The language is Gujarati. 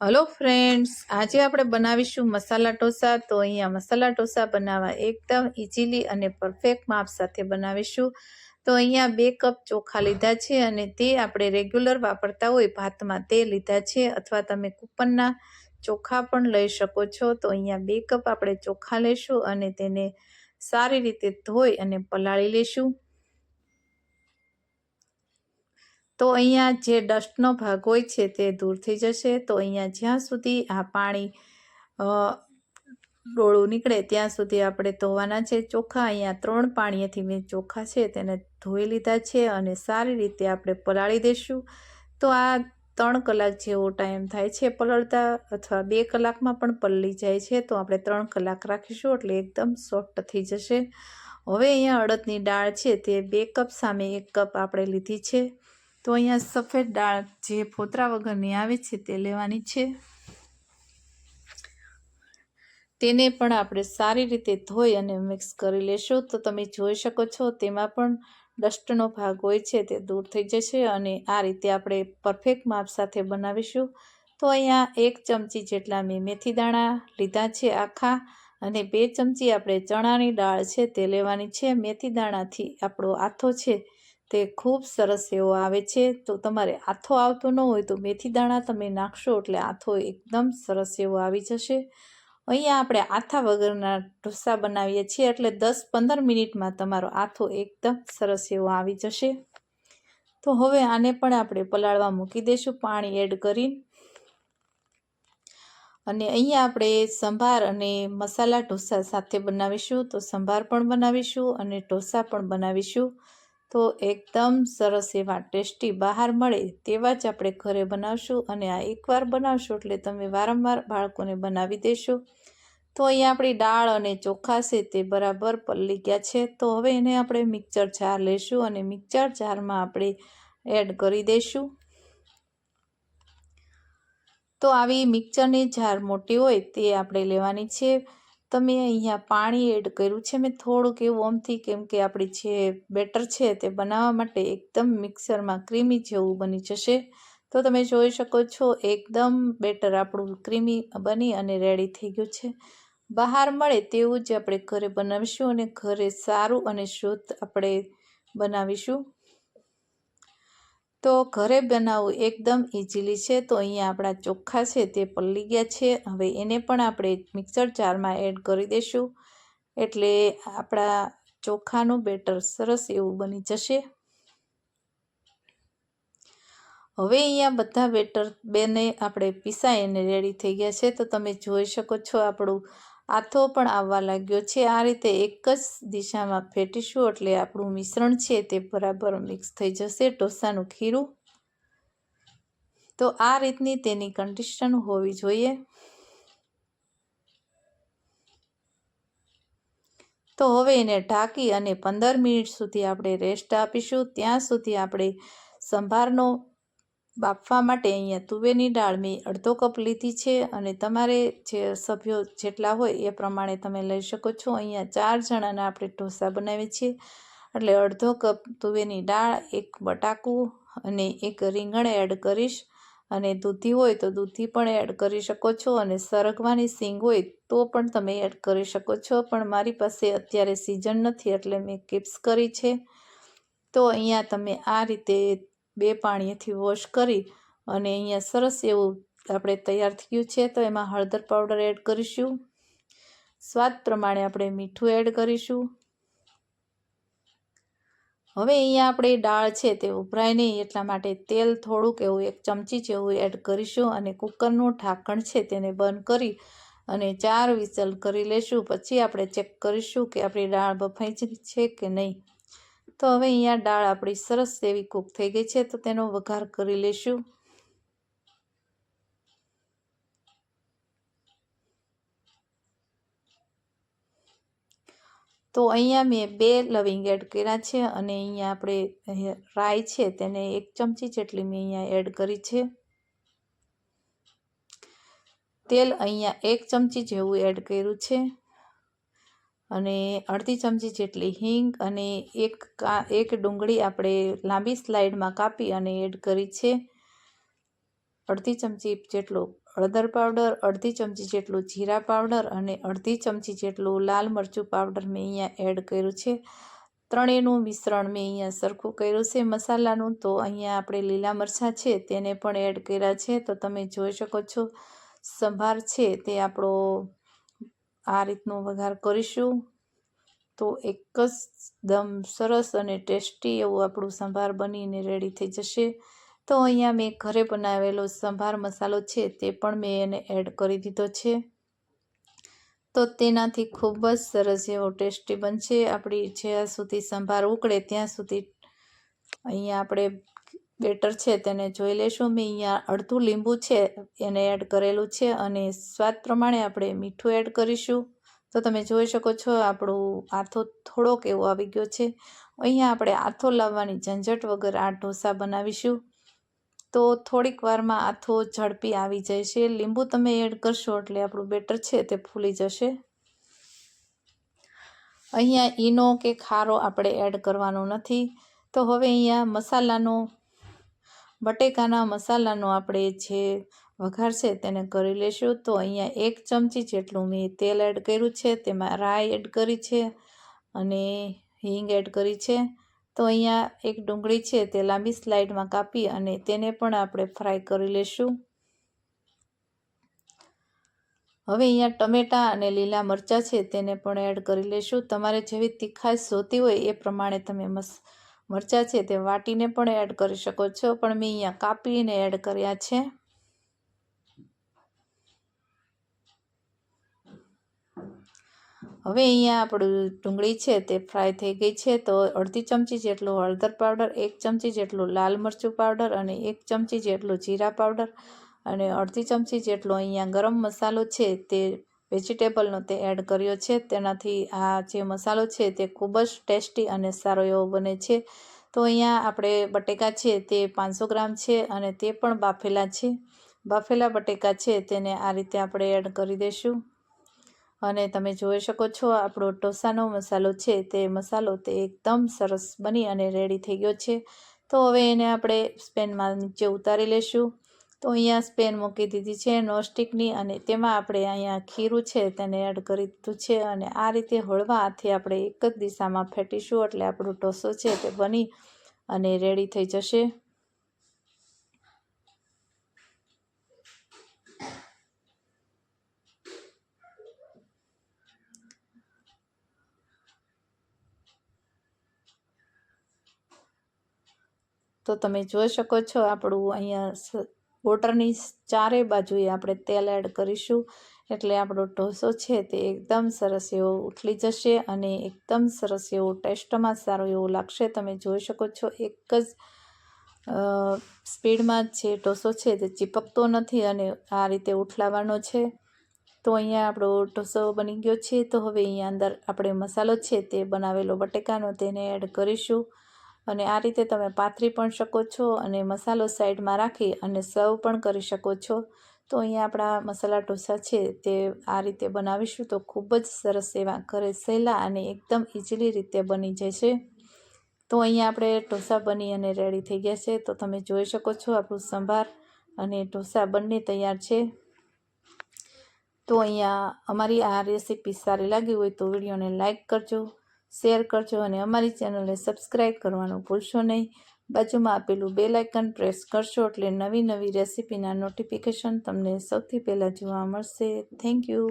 હલો ફ્રેન્ડ્સ, આજે આપણે બનાવીશું મસાલા ઢોસા. તો અહીંયા મસાલા ઢોસા બનાવવા એકદમ ઇઝીલી અને પરફેક્ટ માપ સાથે બનાવીશું. તો અહીંયા બે કપ ચોખા લીધા છે અને તે આપણે રેગ્યુલર વાપરતા હોય ભાતમાં તે લીધા છે અથવા તમે કૂપનના ચોખા પણ લઈ શકો છો. તો અહીંયા બે કપ આપણે ચોખા લઈશું અને તેને સારી રીતે ધોઈ અને પલાળી લેશું તો અહીંયા જે ડસ્ટનો ભાગ હોય છે તે દૂર થઈ જશે. તો અહીંયા જ્યાં સુધી આ પાણી ડોળું નીકળે ત્યાં સુધી આપણે ધોવાના છે. ચોખા અહીંયા ત્રણ પાણીએથી મેં ચોખા છે તેને ધોઈ લીધા છે અને સારી રીતે આપણે પલાળી દઈશું. તો આ ત્રણ કલાક જેવો ટાઈમ થાય છે પલળતા અથવા બે કલાકમાં પણ પલળી જાય છે. તો આપણે ત્રણ કલાક રાખીશું એટલે એકદમ સોફ્ટ થઈ જશે. હવે અહીંયા અડદની દાળ છે તે બે કપ સામે એક કપ આપણે લીધી છે. તો અહીંયા સફેદ દાળ જે ફોતરા વગરની આવે છે તે લેવાની છે. તેને પણ આપણે સારી રીતે ધોઈ અને મિક્સ કરી લેશું. તો તમે જોઈ શકો છો તેમાં પણ ડસ્ટનો ભાગ હોય છે તે દૂર થઈ જશે અને આ રીતે આપણે પરફેક્ટ માપ સાથે બનાવીશું. તો અહીંયા એક ચમચી જેટલા મેં મેથી દાણા લીધા છે આખા અને બે ચમચી આપણે ચણાની દાળ છે તે લેવાની છે. મેથી દાણાથી આપણો આથો છે તે ખૂબ સરસ એવો આવે છે. તો તમારે આથો આવતો ન હોય તો મેથી દાણા તમે નાખશો એટલે આથો એકદમ સરસ એવો આવી જશે. અહીંયા આપણે આથા વગરના ઢોસા બનાવીએ છીએ એટલે દસ પંદર મિનિટમાં તમારો આથો એકદમ સરસ એવો આવી જશે. તો હવે આને પણ આપણે પલાળવા મૂકી દઈશું પાણી એડ કરી. અને અહીંયા આપણે સંભાર અને મસાલા ઢોસા સાથે બનાવીશું. તો સંભાર પણ બનાવીશું અને ઢોસા પણ બનાવીશું. તો એકદમ સરસ એવા ટેસ્ટી બહાર મળે તેવા જ આપણે ઘરે બનાવશું અને આ એકવાર બનાવશો એટલે તમે વારંવાર બાળકોને બનાવી દેશો. તો અહીંયા આપણી દાળ અને ચોખા છે તે બરાબર પલ્લી ગયા છે. તો હવે એને આપણે મિક્સર જાર લેશું અને મિક્સર જારમાં આપણે એડ કરી દઈશું તો આવી મિક્સરની જાર મોટી હોય તે આપણે લેવાની છે. તમે અહીંયા પાણી એડ કર્યું છે. મેં થોડુંક એવું આમથી કેમ કે આપણી જે બેટર છે તે બનાવવા માટે એકદમ મિક્સરમાં ક્રીમી જેવું બની જશે. તો તમે જોઈ શકો છો એકદમ બેટર આપણું ક્રીમી બની અને રેડી થઈ ગયું છે. બહાર મળે તેવું જ આપણે ઘરે બનાવીશું અને ઘરે સારું અને શુદ્ધ આપણે બનાવીશું. તો ઘરે બનાવવું એકદમ ઇઝીલી છે. તો અહીંયા આપણા ચોખ્ખા છે તે પલ્લી ગયા છે. હવે એને પણ આપણે મિક્સર જારમાં એડ કરી દઈશું એટલે આપણા ચોખાનું બેટર સરસ એવું બની જશે. હવે અહીંયા બધા બેટર બેને આપણે પીસાઈને રેડી થઈ ગયા છે. તો તમે જોઈ શકો છો આપણું આથો પણ આવવા લાગ્યો છે. આ રીતે એક જ દિશામાં ફેટીશું એટલે આપણું મિશ્રણ છે તે બરાબર મિક્સ થઈ જશે. ઢોસાનું ખીરું. તો આ રીતની તેની કન્ડિશન હોવી જોઈએ. તો હવે એને ઢાંકી અને પંદર મિનિટ સુધી આપણે રેસ્ટ આપીશું. ત્યાં સુધી આપણે સંભારનો બાફવા માટે અહીંયા તુવેરની દાળ મેં અડધો કપ લીધી છે અને તમારે જે સભ્યો જેટલા હોય એ પ્રમાણે તમે લઈ શકો છો. અહીંયા ચાર જણાના આપણે ઢોસા બનાવીએ છીએ. એટલે અડધો કપ તુવેરની દાળ, એક બટાકું અને એક રીંગણ એડ કરીશ. અને દૂધી હોય તો દૂધી પણ એડ કરી શકો છો અને સરગવાની સિંગ હોય તો પણ તમે એડ કરી શકો છો. પણ મારી પાસે અત્યારે સિઝન નથી એટલે મેં કિપ્સ કરી છે. તો અહીંયા તમે આ રીતે બે પાણીથી વોશ કરી અને અહીંયા સરસ એવું આપણે તૈયાર થયું છે. તો એમાં હળદર પાવડર એડ કરીશું. સ્વાદ પ્રમાણે આપણે મીઠું એડ કરીશું. હવે અહીંયા આપણે દાળ છે તે ઉભરાય નહીં, એટલા માટે તેલ થોડુંક એવું એક ચમચી જેવું એડ કરીશું અને કુકરનું ઢાંકણ છે તેને બંધ કરી અને ચાર વિસલ કરી લેશું. પછી આપણે ચેક કરીશું કે આપણી દાળ બફાઈ છે કે નહીં. તો હવે અહીંયા દાળ આપણી સરસ એવી કૂક થઈ ગઈ છે, તો તેનો વઘાર કરી લેશું. તો અહીંયા મેં બે લવિંગ એડ કર્યા છે અને અહીંયા આપણે રાઈ છે, તેને એક ચમચી જેટલી મેં અહીંયા એડ કરી છે. તેલ અહીંયા એક ચમચી જેવું એડ કર્યું છે. અને અડધી ચમચી જેટલી હિંગ અને એક એક ડુંગળી આપણે લાંબી સ્લાઇડમાં કાપી અને એડ કરી છે. અડધી ચમચી જેટલો હળદર પાવડર, અડધી ચમચી જેટલું જીરા પાવડર અને અડધી ચમચી જેટલું લાલ મરચું પાવડર મેં અહીંયા એડ કર્યું છે. ત્રણેયનું મિશ્રણ મેં અહીંયા સરખું કર્યું છે મસાલાનું. તો અહીંયા આપણે લીલા મરચાં છે તેને પણ એડ કર્યા છે. તો તમે જોઈ શકો છો સંભાર છે તે આપણો આ રીતનો વઘાર કરીશું. તો એક જ દમ સરસ અને ટેસ્ટી એવું આપણું સંભાર બનીને રેડી થઈ જશે. તો અહીંયા મેં ઘરે બનાવેલો સંભાર મસાલો છે તે પણ મેં એને એડ કરી દીધો છે. તો તેનાથી ખૂબ જ સરસ એવો ટેસ્ટી બનશે. આપણી જ્યાં સુધી સંભાર ઉકળે ત્યાં સુધી અહીંયા આપણે બેટર છે, તેને જોઈ લેશું. મેં અહીંયા અડધું લીંબુ છે, એને એડ કરેલું છે અને સ્વાદ પ્રમાણે આપણે મીઠું એડ કરીશું. તો તમે જોઈ શકો છો, આપણું આથો થોડોક એવો આવી ગયો છે. અહીંયા આપણે આથો લાવવાની ઝંઝટ વગર આ ઢોસા બનાવીશું. તો થોડીક વારમાં આથો ઝડપી આવી જાય છે લીંબુ તમે એડ કરશો એટલે આપણું બેટર છે, તે ફૂલી જશે. અહીંયા ઈનો કે ખારો આપણે એડ કરવાનો નથી. તો હવે અહીંયા મસાલાનો બટેકાના મસાલાનો આપણે જે વઘાર છે તેને કરી લેશું. તો અહીંયા એક ચમચી જેટલું મેં તેલ એડ કર્યું છે, તેમાં રાઈ એડ કરી છે અને હિંગ એડ કરી છે. તો અહીંયા એક ડુંગળી છે તે લાંબી સ્લાઇડમાં કાપી અને તેને પણ આપણે ફ્રાય કરી લેશું. હવે અહીંયા ટમેટાં અને લીલા મરચાં છે તેને પણ એડ કરી લેશું. તમારે જેવી તીખાશ જોતી હોય એ પ્રમાણે તમે મસ મરચાં છે તે વાટીને પણ એડ કરી શકો છો. પણ મેં અહીંયા કાપીને એડ કર્યા છે. હવે અહીંયા આપણું ડુંગળી છે તે ફ્રાય થઈ ગઈ છે. તો અડધી ચમચી જેટલું હળદર પાવડર એક ચમચી જેટલું લાલ મરચું પાવડર અને એક ચમચી જેટલું જીરા પાવડર અને અડધી ચમચી જેટલો અહીંયા ગરમ મસાલો છે તે વેજીટેબલનો તે એડ કર્યો છે. તેનાથી આ જે મસાલો છે તે ખૂબ જ ટેસ્ટી અને સારો એવો બને છે. તો અહીંયા આપણે બટેકા છે તે પાંચસો ગ્રામ છે અને તે પણ બાફેલા છે. બાફેલા બટેકા છે તેને આ રીતે આપણે એડ કરી દઈશું. અને તમે જોઈ શકો છો આપણો ઢોસાનો મસાલો છે તે મસાલો તે એકદમ સરસ બની અને રેડી થઈ ગયો છે. તો હવે એને આપણે સ્પેનમાં નીચે ઉતારી લેશું. તો અહીંયા સ્પેન મૂકી દીધી છે નોસ્ટિકની અને તેમાં આપણે અહીંયા ખીરું છે તેને એડ કરી દીધું છે અને આ રીતે હળવા હાથે આપણે એક જ દિશામાં ફેંટીશું એટલે આપણો ઢોસો છે તે બની અને રેડી થઈ જશે. તો તમે જોઈ શકો છો આપણું અહીંયા બોટરની ચારે બાજુએ આપણે તેલ એડ કરીશું. એટલે આપણો ઢોસો છે તે એકદમ સરસ એવો ઉથલી જશે અને એકદમ સરસ એવો ટેસ્ટમાં સારો એવો લાગશે. તમે જોઈ શકો છો એક જ સ્પીડમાં જે ઢોસો છે તે ચીપકતો નથી અને આ રીતે ઉઠલાવાનો છે. તો અહીંયા આપણો ઢોસો બની ગયો છે. તો હવે અહીંયા અંદર આપણે મસાલો છે તે બનાવેલો બટેકાનો તેને એડ કરીશું. અને આ રીતે તમે પાથરી પણ શકો છો અને મસાલો સાઈડમાં રાખી અને સર્વ પણ કરી શકો છો. તો અહીંયા આપણા મસાલા ઢોસા છે તે આ રીતે બનાવીશું તો ખૂબ જ સરસ એવા ઘરે સહેલા અને એકદમ ઇઝીલી રીતે બની જશે તો અહીંયા આપણે ઢોસા બની અને રેડી થઈ ગયા છે. તો તમે જોઈ શકો છો આપણું સંભાર અને ઢોસા બંને તૈયાર છે. તો અહીંયા અમારી આ રેસીપી સારી લાગી હોય તો વિડીયોને લાઇક કરજો શેર કરજો અને અમારી ચેનલને સબસ્ક્રાઈબ કરવાનું ભૂલશો નહીં. બાજુમાં આપેલું બે લાઇકન પ્રેસ કરશો એટલે નવી નવી રેસીપીના નોટિફિકેશન તમને સૌથી પહેલાં જોવા મળશે. Thank you.